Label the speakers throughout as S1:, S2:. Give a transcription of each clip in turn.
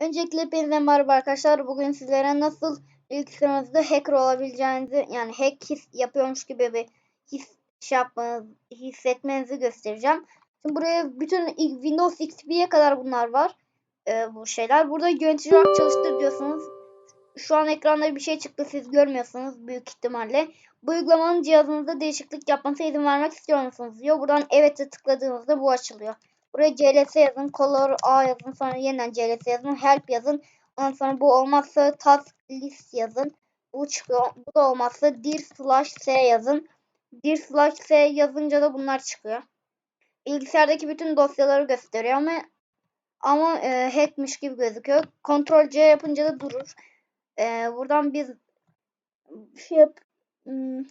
S1: Öncelikle hepinize merhaba arkadaşlar. Bugün sizlere nasıl bilgisayarınızda hacker olabileceğinizi yani hack his yapıyormuş gibi bir his şey yapmanız, hissetmenizi göstereceğim. Şimdi buraya bütün Windows XP'ye kadar bunlar var. Ee, bu şeyler. Burada yönetici olarak çalıştır diyorsunuz. Şu an ekranda bir şey çıktı. Siz görmüyorsunuz büyük ihtimalle. Bu uygulamanın cihazınızda değişiklik yapmasına izin vermek istiyor musunuz diyor. Buradan evet'e tıkladığınızda bu açılıyor. Buraya CLS yazın. Color A yazın. Sonra yeniden CLS yazın. Help yazın. Ondan sonra bu olmazsa task list yazın. Bu çıkıyor. Bu da olmazsa dir slash s yazın. Dir slash s yazınca da bunlar çıkıyor. Bilgisayardaki bütün dosyaları gösteriyor ama ama e, hackmiş gibi gözüküyor. Ctrl C yapınca da durur. E, buradan biz şey yap, hmm,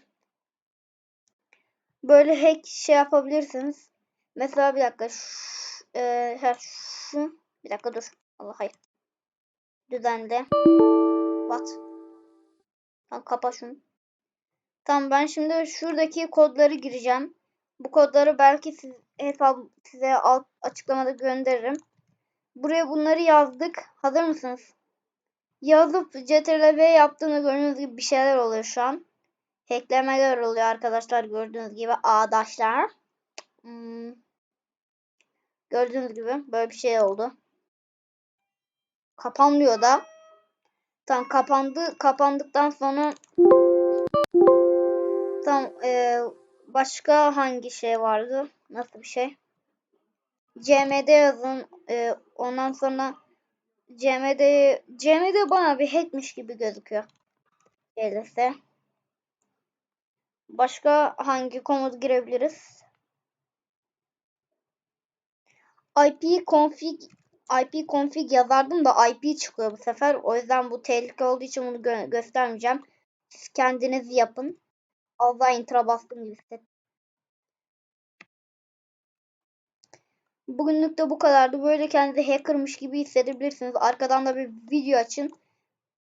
S1: böyle hack şey yapabilirsiniz. Mesela bir dakika. Şu, e, ha, şu. Bir dakika dur. Allah hayır. Düzenle. What? Tamam kapa şunu. Tamam ben şimdi şuradaki kodları gireceğim. Bu kodları belki siz, hesap size alt açıklamada gönderirim. Buraya bunları yazdık. Hazır mısınız? Yazıp CTRL-V yaptığında gördüğünüz gibi bir şeyler oluyor şu an. Hacklemeler oluyor arkadaşlar gördüğünüz gibi. Adaşlar. Hmm. Gördüğünüz gibi böyle bir şey oldu. Kapanmıyor da. Tam kapandı. Kapandıktan sonra tam e, başka hangi şey vardı? Nasıl bir şey? CMD yazın. E, ondan sonra CMD CMD bana bir hackmiş gibi gözüküyor. Gelirse. Başka hangi komut girebiliriz? IP config IP config yazardım da IP çıkıyor bu sefer. O yüzden bu tehlike olduğu için bunu gö göstermeyeceğim. Siz kendiniz yapın. Allah intra bastım gibi. Bugünlük de bu kadardı. Böyle kendinizi hackermış gibi hissedebilirsiniz. Arkadan da bir video açın.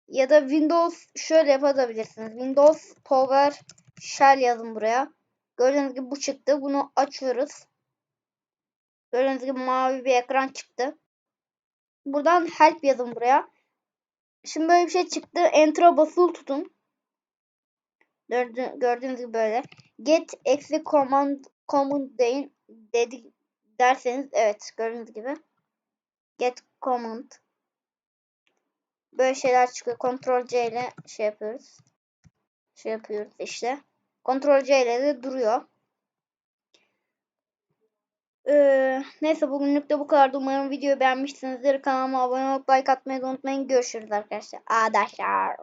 S1: Ya da Windows şöyle yapabilirsiniz. Windows Power Shell yazın buraya. Gördüğünüz gibi bu çıktı. Bunu açıyoruz. Gördüğünüz gibi mavi bir ekran çıktı. Buradan help yazın buraya. Şimdi böyle bir şey çıktı. Enter'a basılı tutun. Gördüğünüz gibi böyle. Get eksi command command deyin dedi derseniz evet gördüğünüz gibi. Get command. Böyle şeyler çıkıyor. Ctrl C ile şey yapıyoruz. Şey yapıyoruz işte. Ctrl C ile de duruyor. Ee, neyse bugünlük de bu kadar. Umarım videoyu beğenmişsinizdir. Kanalıma abone olup like atmayı unutmayın. Görüşürüz arkadaşlar. Arkadaşlar.